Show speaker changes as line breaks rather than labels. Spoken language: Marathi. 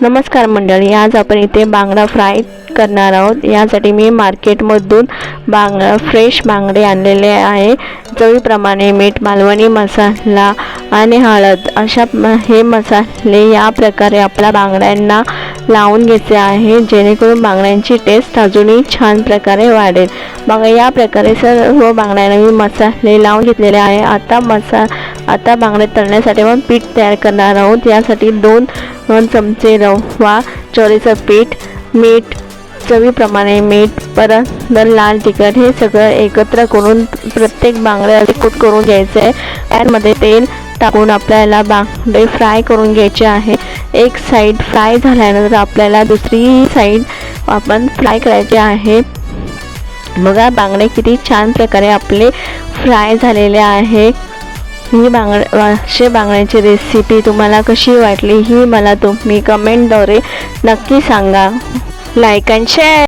नमस्कार मंडळी आज आपण इथे बांगडा फ्राय करणार आहोत. यासाठी मी मार्केटमधून बांगडा फ्रेश बांगडे आणलेले आहे. चवीप्रमाणे मीठ मालवणी मसाला आणि हळद अशा हे मसाले या प्रकारे आपल्या बांगड्यांना लावून घ्यायचे आहे. जेणेकरून बांगड्यांची टेस्ट अजूनही छान प्रकारे वाढेल. मग या प्रकारे सर्व बांगड्यांना मी मसाले लावून घेतलेले आहे. आता मसा आता बांगडे तळण्यासाठी आपण पीठ तयार करणार आहोत. यासाठी दोन चमचे रवा चोरीचं पीठ मीठ चवीप्रमाणे मीठ परत नंतर लाल तिखट हे सगळं एकत्र करून प्रत्येक बांगड्या कुट करून घ्यायचं आहे. त्यामध्ये तेल टाकून आपल्याला बांगडे फ्राय करून घ्यायचे आहे. एक साईड फ्राय झाल्यानंतर आपल्याला दुसरी साईड आपण फ्राय करायचे आहे. बघा बांगडे किती छान प्रकारे आपले फ्राय झालेले आहे. ही बांगड वाशे बांगड्याची रेसिपी तुम्हाला कशी वाटली ही मला तुम्ही कमेंटद्वारे नक्की सांगा. Like and share